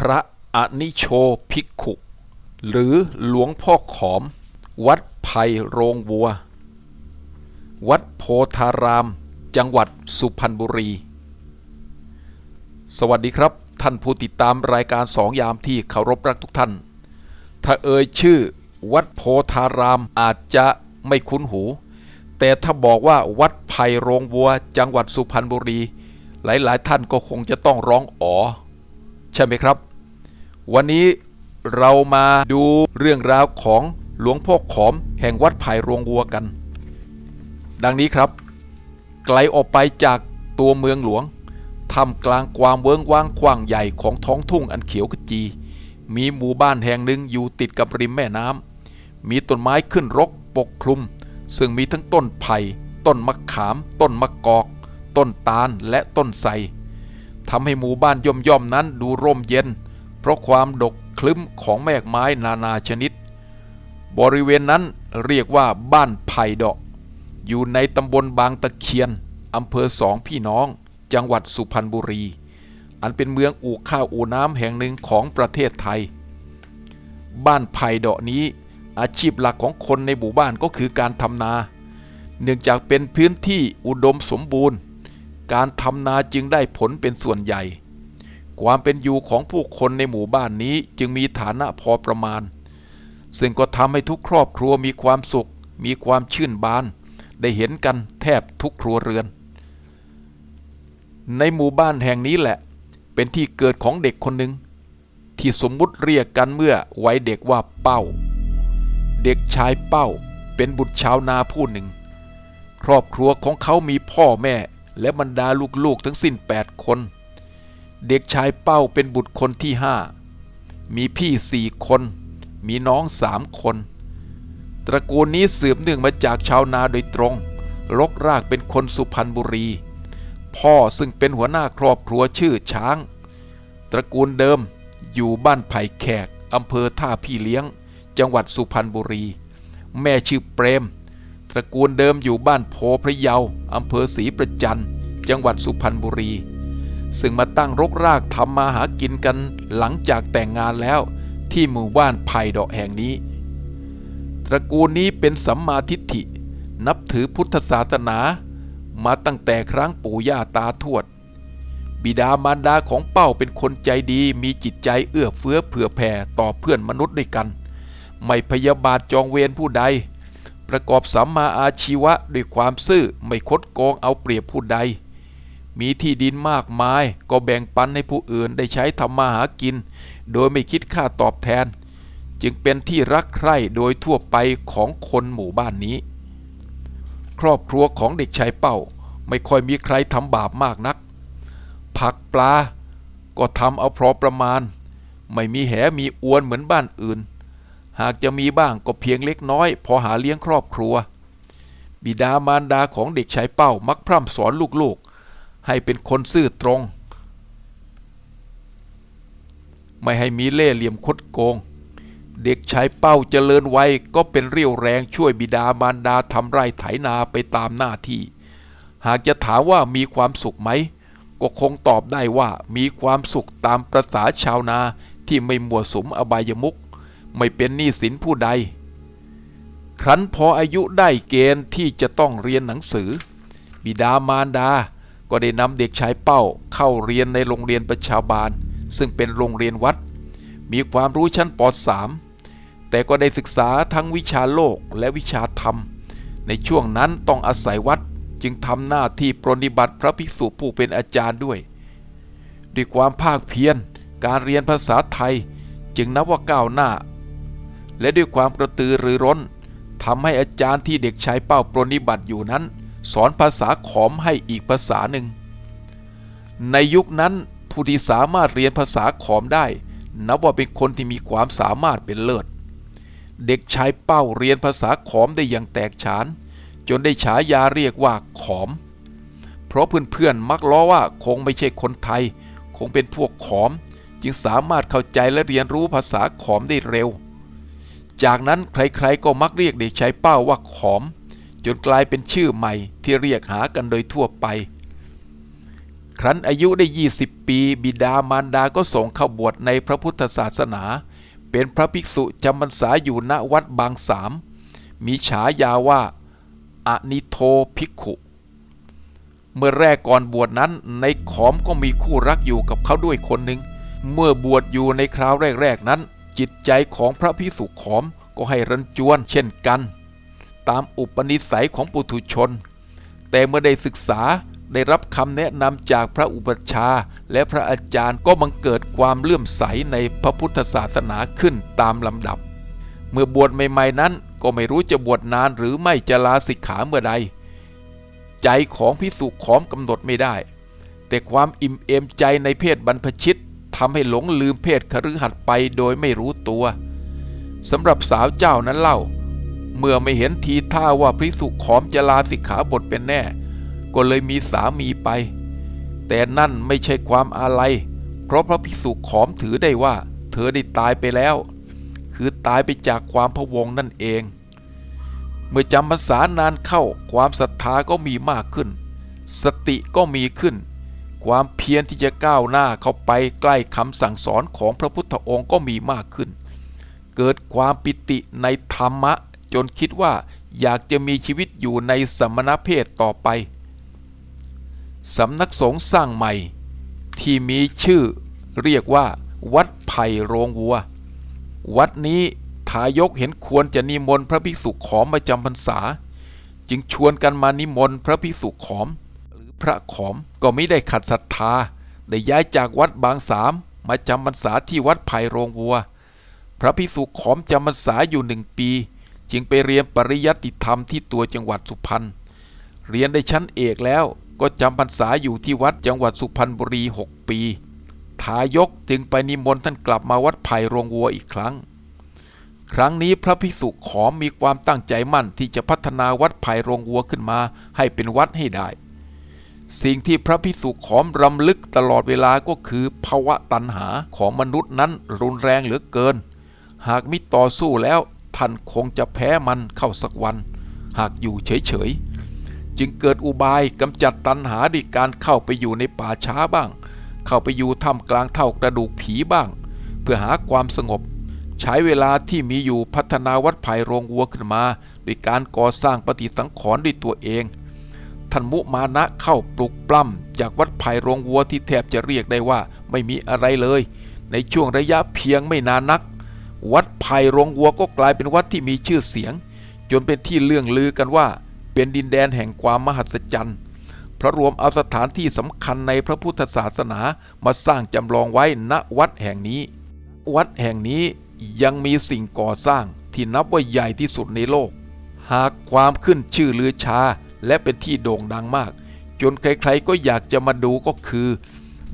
พระอนิโชภิกขุ หรือหลวงพ่อขอม วัดไผ่โรงวัว วัดโพธาราม จังหวัดสุพรรณบุรี สวัสดีครับ ท่านผู้ติดตามรายการสองยามที่เคารพรักทุกท่าน ถ้าเอ่ยชื่อ วัดโพธารามอาจจะไม่คุ้นหู แต่ถ้าบอกว่าวัดไผ่โรงวัว จังหวัดสุพรรณบุรี หลายๆ ท่านก็คงจะต้องร้องอ๋อใช่ไหมครับ วันนี้เรามาดูเรื่องราวของหลวงพ่อขอมแห่งวัดไผ่โรงวัวกัน ดังนี้ครับ ไกลออกไปจากตัวเมืองหลวงทำกลางความเวิ้งว้างกว้างใหญ่ของท้องทุ่งอันเขียวขจี มีหมู่บ้านแห่งหนึ่งอยู่ติดกับริมแม่น้ำมีต้นไม้ขึ้นรกปกคลุม ซึ่งมีทั้งต้นไผ่ต้นมะขาม ต้นมะกอก ต้นตาลและต้นไทรทำให้หมู่บ้านย่อมๆนั้นดูร่มเย็น เพราะความดกคลึ้มของแมกไม้นานาชนิด บริเวณนั้นเรียกว่าบ้านไผ่ดอก อยู่ในตำบลบางตะเคียนอำเภอสองพี่น้อง จังหวัดสุพรรณบุรี อันเป็นเมืองอู่ข้าวอู่น้ำแห่งหนึ่งของประเทศไทย บ้านไผ่ดอกนี้อาชีพหลักของคนในหมู่บ้านก็คือการทำนา เนื่องจากเป็นพื้นที่อุดมสมบูรณ์ การทำนาจึงได้ผลเป็นส่วนใหญ่ ความเป็นอยู่ของผู้คนในหมู่บ้านนี้จึงมีฐานะพอประมาณ ซึ่งก็ทำให้ทุกครอบครัวมีความสุข มีความชื่นบาน ได้เห็นกันแทบทุกครัวเรือน ในหมู่บ้านแห่งนี้แหละ เป็นที่เกิดของเด็กคนหนึ่งที่สมมุติเรียกกันเมื่อไว้เด็กว่าเป้า เด็กชายเป้าเป็นบุตรชาวนาผู้หนึ่ง ครอบครัวของเขามีพ่อแม่และบรรดาลูกๆทั้งสิ้นแปดคน เด็กชายเป้าเป็นบุตรคนที่ห้ามีพี่สี่คน มีน้องสามคน ตระกูลนี้สืบเนื่องมาจากชาวนาโดยตรง ลกรากเป็นคนสุพรรณบุรี พ่อซึ่งเป็นหัวหน้าครอบครัวชื่อช้าง ตระกูลเดิมอยู่บ้านไผ่แขกอำเภอท่าพี่เลี้ยง จังหวัดสุพรรณบุรี แม่ชื่อเปรม ตระกูลเดิมอยู่บ้านโพพระเยาอำเภอศรีประจันจังหวัดสุพรรณบุรี ซึ่งมาตั้งรกรากทำมาหากินกันหลังจากแต่งงานแล้วที่หมู่บ้านไผ่ดอกแห่งนี้ ตระกูลนี้เป็นสัมมาทิฏฐิ นับถือพุทธศาสนา มาตั้งแต่ครั้งปู่ย่าตาทวด บิดามารดาของเป้าเป็นคนใจดีมีจิตใจเอื้อเฟื้อเผื่อแผ่ต่อเพื่อนมนุษย์ด้วยกัน ไม่พยาบาทจองเวรผู้ใด ประกอบสัมมาอาชีวะด้วยความซื่อไม่คดโกงเอาเปรียบผู้ใด มีที่ดินมากมาย ก็แบ่งปันให้ผู้อื่นได้ใช้ทำมาหากิน โดยไม่คิดค่าตอบแทน จึงเป็นที่รักใคร่โดยทั่วไปของคนหมู่บ้านนี้ ครอบครัวของเด็กชายเป้า ไม่ค่อยมีใครทำบาปมากนัก ผักปลา ก็ทำเอาพอประมาณ ไม่มีแหมีอวนเหมือนบ้านอื่น หากจะมีบ้างก็เพียงเล็กน้อย พอหาเลี้ยงครอบครัว บิดามารดาของเด็กชายเป้ามักพร่ำสอนลูกๆ ให้เป็นคนซื่อตรง ไม่ให้มีเล่ห์เหลี่ยมคดโกง เด็กชายเป้าเจริญวัยก็เป็นเรี่ยวแรงช่วยบิดามารดาทำไร่ไถนาไปตามหน้าที่ หากจะถามว่ามีความสุขไหม ก็คงตอบได้ว่ามีความสุขตามประษาชาวนาที่ไม่มัวสมอบายมุก ไม่เป็นหนี้สินผู้ใด ครั้นพออายุได้เกณฑ์ที่จะต้องเรียนหนังสือ บิดามารดา ก็ได้นำเด็กชายเป้าเข้าเรียนในโรงเรียนประชาบาล ซึ่งเป็นโรงเรียนวัด มีความรู้ชั้นป .3 แต่ก็ได้ศึกษาทั้งวิชาโลกและวิชาธรรม ในช่วงนั้นต้องอาศัยวัดจึงทำหน้าที่ปรนิบัติพระภิกษุผู้เป็นอาจารย์ด้วย ด้วยความภาคเพียรการเรียนภาษาไทยจึงนับว่าก้าวหน้า และด้วยความกระตือรือร้นทำให้อาจารย์ที่เด็กชายเป้าปรนิบัติอยู่นั้น สอนภาษาขอมให้อีกภาษาหนึ่ง ในยุคนั้นผู้ที่สามารถเรียนภาษาขอมได้ นับว่าเป็นคนที่มีความสามารถเป็นเลิศ เด็กชายเป้าเรียนภาษาขอมได้อย่างแตกฉาน จนได้ฉายาเรียกว่าขอม เพราะเพื่อนๆมักล้อว่าคงไม่ใช่คนไทย คงเป็นพวกขอม จึงสามารถเข้าใจและเรียนรู้ภาษาขอมได้เร็ว จากนั้นใครๆก็มักเรียกเด็กชายเป้าว่าขอม จนกลายเป็นชื่อใหม่ที่เรียกหากันโดยทั่วไป ครั้นอายุได้ 20 ปี บิดามารดาก็ส่งเข้าบวชในพระพุทธศาสนา เป็นพระภิกษุจำพรรษาอยู่ณวัดบางสาม มีฉายาว่าอนิโทภิกขุ เมื่อแรกก่อนบวชนั้นในขอมก็มีคู่รักอยู่กับเขาด้วยคนหนึ่ง เมื่อบวชอยู่ในคราวแรกๆนั้น จิตใจของพระพิสุขอมก็ให้รันจวนเช่นกัน ตามอุปนิสัยของปุถุชน แต่เมื่อได้ศึกษาได้รับคำแนะนำจากพระอุปัชฌาย์และพระอาจารย์ก็บังเกิดความเลื่อมใสในพระพุทธศาสนาขึ้นตามลำดับ เมื่อบวชใหม่ๆนั้นก็ไม่รู้จะบวชนานหรือไม่จะลาสิกขาเมื่อใด ใจของพิสุขอมกำหนดไม่ได้ แต่ความอิ่มเอมใจในเพศบรรพชิตทำให้หลงลืมเพศคฤหัสถ์ไปโดยไม่รู้ตัวสำหรับสาวเจ้านั้นเล่า เมื่อไม่เห็นทีท่าว่าพิสุขอมจะลาสิกขาบทเป็นแน่ ก็เลยมีสามีไป แต่นั่นไม่ใช่ความอาลัย เพราะพระภิกษุขอมถือได้ว่า เธอได้ตายไปแล้ว คือตายไปจากความพะวงนั่นเอง เมื่อจำพรรษานานเข้าความศรัทธาก็มีมากขึ้น สติก็มีขึ้น ความเพียรที่จะก้าวหน้าเข้าไปใกล้คำสั่งสอนของพระพุทธองค์ก็มีมากขึ้น เกิดความปิติในธรรมะ จนคิดว่าอยากจะมีชีวิตอยู่ในสมณเพศต่อไป สำนักสงฆ์สร้างใหม่ ที่มีชื่อเรียกว่า วัดไผ่โรงวัว วัดนี้ทายกเห็นควรจะนิมนต์พระภิกษุขอมมาจำพรรษา จึงชวนกันมานิมนต์พระภิกษุขอม หรือพระขอมก็ไม่ได้ขัดศรัทธา ได้ย้ายจากวัดบางสามมาจำพรรษาที่วัดไผ่โรงวัว พระภิกษุขอมจำพรรษาอยู่หนึ่งปี จึงไปเรียนปริยัติธรรมที่ตัวจังหวัดสุพรรณเรียนได้ชั้นเอกแล้วก็จำพรรษาอยู่ที่วัดจังหวัดสุพรรณบุรีหกปี ทายกจึงไปนิมนต์ท่านกลับมาวัดไผ่โรงวัวอีกครั้ง ครั้งนี้พระภิกษุขอมมีความตั้งใจมั่นที่จะพัฒนาวัดไผ่โรงวัวขึ้นมาให้เป็นวัดให้ได้ สิ่งที่พระภิกษุขอมรำลึกตลอดเวลาก็คือภาวะตัณหาของมนุษย์นั้นรุนแรงเหลือเกิน หากมิต่อสู้แล้ว ท่านคงจะแพ้มันเข้าสักวัน หากอยู่เฉยๆ จึงเกิดอุบายกำจัดตัณหาด้วยการเข้าไปอยู่ในป่าช้าบ้าง เข้าไปอยู่ท่ามกลางเท่ากระดูกผีบ้าง เพื่อหาความสงบ ใช้เวลาที่มีอยู่พัฒนาวัดไผ่โรงวัวขึ้นมาด้วยการก่อสร้างปฏิสังขรณ์ด้วยตัวเองท่านมุมานะเข้าปลุกปล้ำจากวัดไผ่โรงวัวที่แทบจะเรียกได้ว่าไม่มีอะไรเลย ในช่วงระยะเพียงไม่นานนัก วัดไผ่โรงวัวก็กลายเป็นวัดที่มีชื่อเสียง จนเป็นที่เลื่องลือกันว่า เป็นดินแดนแห่งความมหัศจรรย์เพราะรวมเอาสถานที่สำคัญในพระพุทธศาสนามาสร้างจำลองไว้ณวัดแห่งนี้ วัดแห่งนี้ยังมีสิ่งก่อสร้างที่นับว่าใหญ่ที่สุดในโลก หากความขึ้นชื่อลือชา และเป็นที่โด่งดังมาก จนใครๆก็อยากจะมาดูก็คือ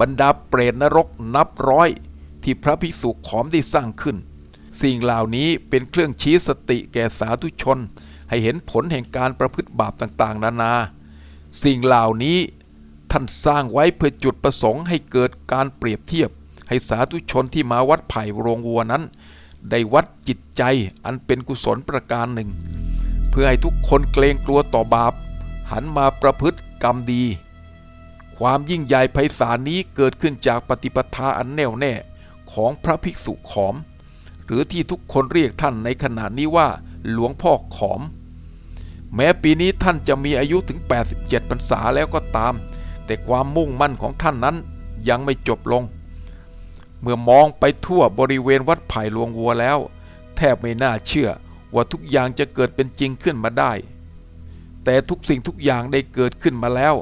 บรรดาเปรตนรกนับร้อย ที่พระภิกษุขอมได้สร้างขึ้น สิ่งเหล่านี้เป็นเครื่องชี้สติแก่สาธุชน ให้เห็นผลแห่งการประพฤติบาปต่างๆ นานา สิ่งเหล่านี้ท่านสร้างไว้เพื่อจุดประสงค์ให้เกิดการเปรียบเทียบ ให้สาธุชนที่มาวัดไผ่โรงวัวนั้น ได้วัดจิตใจอันเป็นกุศลประการหนึ่ง เพื่อให้ทุกคนเกรงกลัวต่อบาป หันมาประพฤติกรรมดี ความยิ่งใหญ่ไพศาลนี้เกิดขึ้นจากปฏิปทาอันแน่วแน่ของพระภิกษุขอม รือที่ทุกคนเรียกท่านในขณะนี้ว่าหลวงพ่อขอม แม้ปีนี้ท่านจะมีอายุถึง 87พรรษาแล้วก็ตาม แต่ความมุ่งมั่นของท่านนั้นยังไม่จบลง เมื่อมองไปทั่วบริเวณวัดไผ่หลวงวัวแล้ว แทบไม่น่าเชื่อว่าทุกอย่างจะเกิดเป็นจริงขึ้นมาได้ แต่ทุกสิ่งทุกอย่างได้เกิดขึ้นมาแล้ว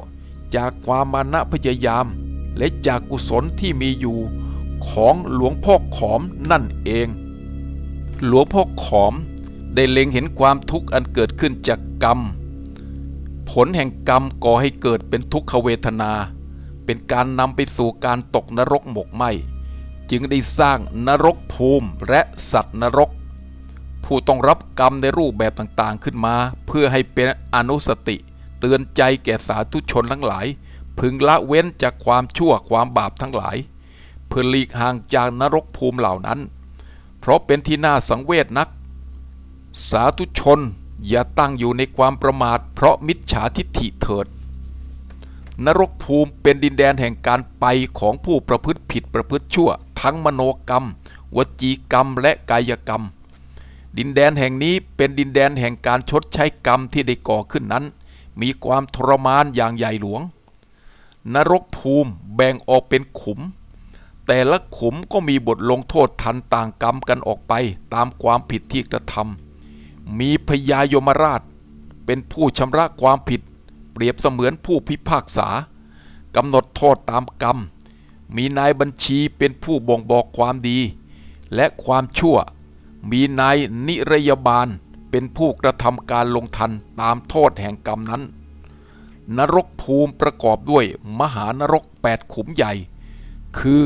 จากความมานะพยายาม และจากกุศลที่มีอยู่ของหลวงพ่อขอมนั่นเอง หลวงพ่อขอมได้เล็งเห็นความทุกข์อันเกิดขึ้นจากกรรม ผลแห่งกรรมก่อให้เกิดเป็นทุกขเวทนา เป็นการนำไปสู่การตกนรกหมกไหมจึงได้สร้างนรกภูมิและสัตว์นรก ผู้ต้องรับกรรมในรูปแบบต่างๆขึ้นมา เพื่อให้เป็นอนุสติ เตือนใจแก่สาธุชนทั้งหลาย พึงละเว้นจากความชั่วความบาปทั้งหลาย เพื่อหลีกห่างจากนรกภูมิเหล่านั้น เพราะเป็นที่น่าสังเวชนัก สาธุชนอย่าตั้งอยู่ในความประมาท เพราะมิจฉาทิฏฐิเถิด นรกภูมิเป็นดินแดนแห่งการไปของผู้ประพฤติผิดประพฤติชั่ว ทั้งมโนกรรม วจีกรรมและกายกรรม ดินแดนแห่งนี้เป็นดินแดนแห่งการชดใช้กรรมที่ได้ก่อขึ้นนั้น มีความทรมานอย่างใหญ่หลวง นรกภูมิแบ่งออกเป็นขุม แต่ละขุมก็มีบทลงโทษทันต่างกรรมกันออกไปตามความผิดที่กระทำมีพญายมราช เป็นผู้ชำระความผิด เปรียบเสมือนผู้พิพากษากำหนดโทษตามกรรม มีนายบัญชีเป็นผู้บ่งบอกความดี และความชั่ว มีนายนิรยบาลเป็นผู้กระทำการลงทันตามโทษแห่งกรรมนั้น นรกภูมิประกอบด้วยมหานรกแปดขุมใหญ่ คือ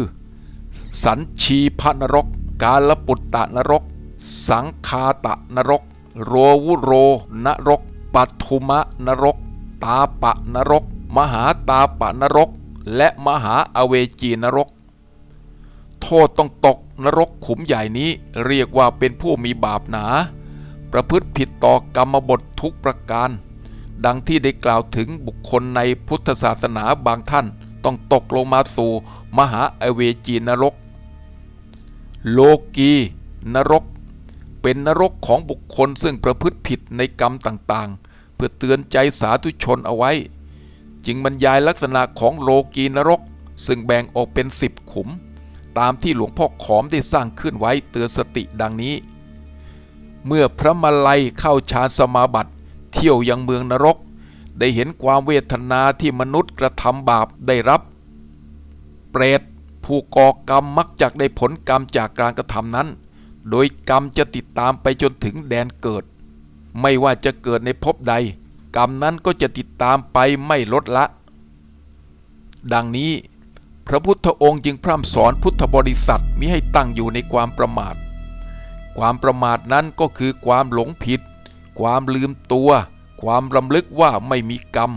สันชีพนรก กาลปุตตะนรก สังคาตะนรก โรวุโรนรก ปัทุมะนรก ตาปะนรก มหาตาปะนรก และมหาอเวจีนรก โทษต้องตกนรกขุมใหญ่นี้เรียกว่าเป็นผู้มีบาปหนา ประพฤติผิดต่อกรรมบททุกประการ ดังที่ได้กล่าวถึงบุคคลในพุทธศาสนาบางท่าน ต้องตกลงมาสู่มหาอเวจีนรก โลกีนรก เป็นนรกของบุคคลซึ่งประพฤติผิดในกรรมต่างๆ เพื่อเตือนใจสาธุชนเอาไว้ จึงบรรยายลักษณะของโลกีนรก ซึ่งแบ่งออกเป็นสิบขุม ตามที่หลวงพ่อขอมได้สร้างขึ้นไว้เตือนสติดังนี้ เมื่อพระมาลัยเข้าฌานสมาบัติ เที่ยวยังเมืองนรก ได้เห็นความเวทนาที่มนุษย์กระทำบาปได้รับ เปรตผู้ก่อกรรมมักจักได้ผลกรรมจากการกระทำนั้น โดยกรรมจะติดตามไปจนถึงแดนเกิด ไม่ว่าจะเกิดในภพใด กรรมนั้นก็จะติดตามไปไม่ลดละ ดังนี้ พระพุทธองค์จึงพร่ำสอนพุทธบริษัทมิให้ตั้งอยู่ในความประมาท ความประมาทนั้นก็คือความหลงผิด ความลืมตัว ความรำลึกว่าไม่มีกรรม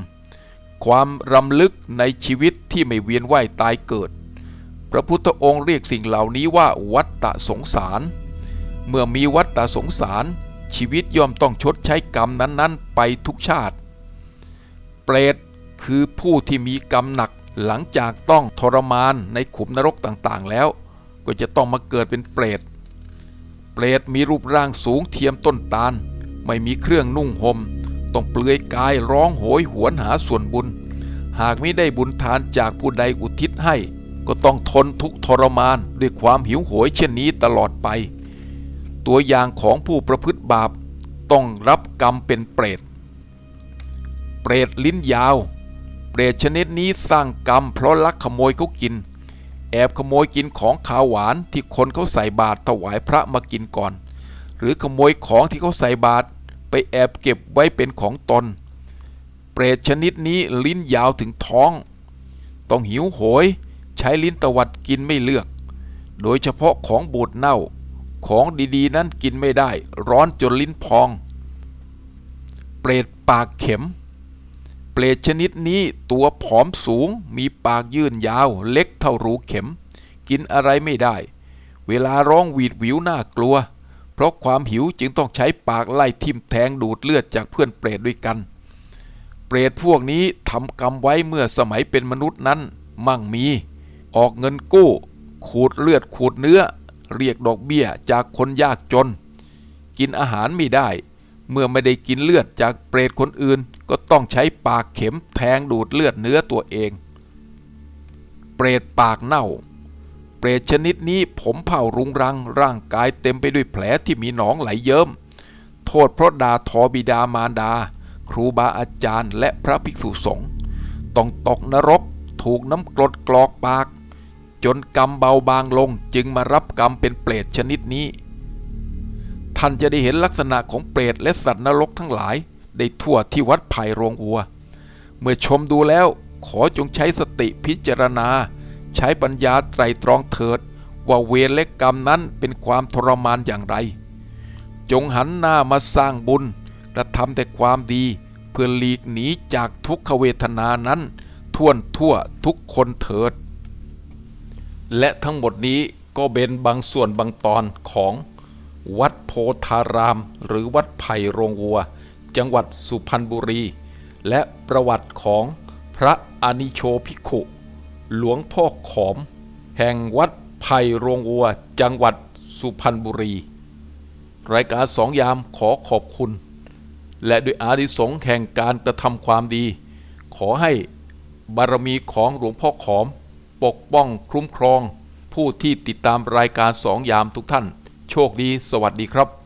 ความรำลึกในชีวิตที่ไม่เวียนว่ายตายเกิด พระพุทธองค์เรียกสิ่งเหล่านี้ว่าวัฏฏะสงสาร เมื่อมีวัฏฏะสงสาร ชีวิตย่อมต้องชดใช้กรรมนั้นๆ ไปทุกชาติ เปรตคือผู้ที่มีกรรมหนักหลังจากต้องทรมานในขุมนรกต่างๆแล้ว ก็จะต้องมาเกิดเป็นเปรต เปรตมีรูปร่างสูงเทียมต้นตาล ไม่มีเครื่องนุ่งหม่ม ต้องเปลือยกายร้องโหยหวนหาส่วนบุญ หากไม่ได้บุญทานจากผู้ใดอุทิศให้ ก็ต้องทนทุกทรมานด้วยความหิวโหยเช่นนี้ตลอดไป ตัวอย่างของผู้ประพฤติบาปต้องรับกรรมเป็นเปรต เปรตลิ้นยาว เปรตชนิดนี้สร้างกรรมเพราะลักขโมยเขากิน แอบขโมยกินของขาวหวานที่คนเขาใส่บาตรถวายพระมากินก่อน หรือขโมยของที่เขาใส่บาตร ไปแอบเก็บไว้เป็นของตน เปรตชนิดนี้ลิ้นยาวถึงท้อง ต้องหิวโหย ใช้ลิ้นตวัดกินไม่เลือก โดยเฉพาะของบูดเน่า ของดีๆ นั้นกินไม่ได้ ร้อนจนลิ้นพอง เปรตปากเข็ม เปรตชนิดนี้ตัวผอมสูง มีปากยื่นยาว เล็กเท่ารูเข็ม กินอะไรไม่ได้ เวลาร้องหวีดหวิวน่ากลัว เพราะความหิวจึงต้องใช้ปากไล่ทิ่มแทงดูดเลือดจากเพื่อนเปรตด้วยกัน เปรตพวกนี้ทำกรรมไว้เมื่อสมัยเป็นมนุษย์นั้น มั่งมี ออกเงินกู้ ขูดเลือดขูดเนื้อ เรียกดอกเบี้ยจากคนยากจน กินอาหารไม่ได้ เมื่อไม่ได้กินเลือดจากเปรตคนอื่น ก็ต้องใช้ปากเข็มแทงดูดเลือดเนื้อตัวเอง เปรตปากเน่า เปรตชนิดนี้ผมเผารุงรัง ร่างกายเต็มไปด้วยแผลที่มีหนองไหลเยิ้ม โทษเพราะด่าทอบิดามารดา ครูบาอาจารย์และพระภิกษุสงฆ์ต้องตกนรก ถูกน้ำกรดกรอกปาก จนกรรมเบาบางลงจึงมารับกรรมเป็นเปรตชนิดนี้ ท่านจะได้เห็นลักษณะของเปรตและสัตว์นรกทั้งหลาย ได้ทั่วที่วัดไผ่โรงวัว เมื่อชมดูแล้วขอจงใช้สติพิจารณา ใช้ปัญญาไตรตรองเถิด ว่าเวรและกรรมนั้นเป็นความทรมานอย่างไร จงหันหน้ามาสร้างบุญกระทำแต่ความดี เพื่อหลีกหนีจากทุกขเวทนานั้นท่วนทั่วทุกคนเถิด และทั้งหมดนี้ก็เป็นบางส่วนบางตอนของวัดโพธาราม หรือวัดไผ่โรงวัว จังหวัดสุพรรณบุรี และประวัติของพระอนิโชภิกขุ หลวงพ่อขอม แห่งวัดไผ่โรงวัว จังหวัดสุพรรณบุรี รายการสองยามขอขอบคุณ และด้วยอานิสงส์แห่งการกระทำความดี ขอให้บารมีของหลวงพ่อขอม ปกป้องคุ้มครอง ผู้ที่ติดตามรายการสองยามทุกท่าน โชคดีสวัสดีครับ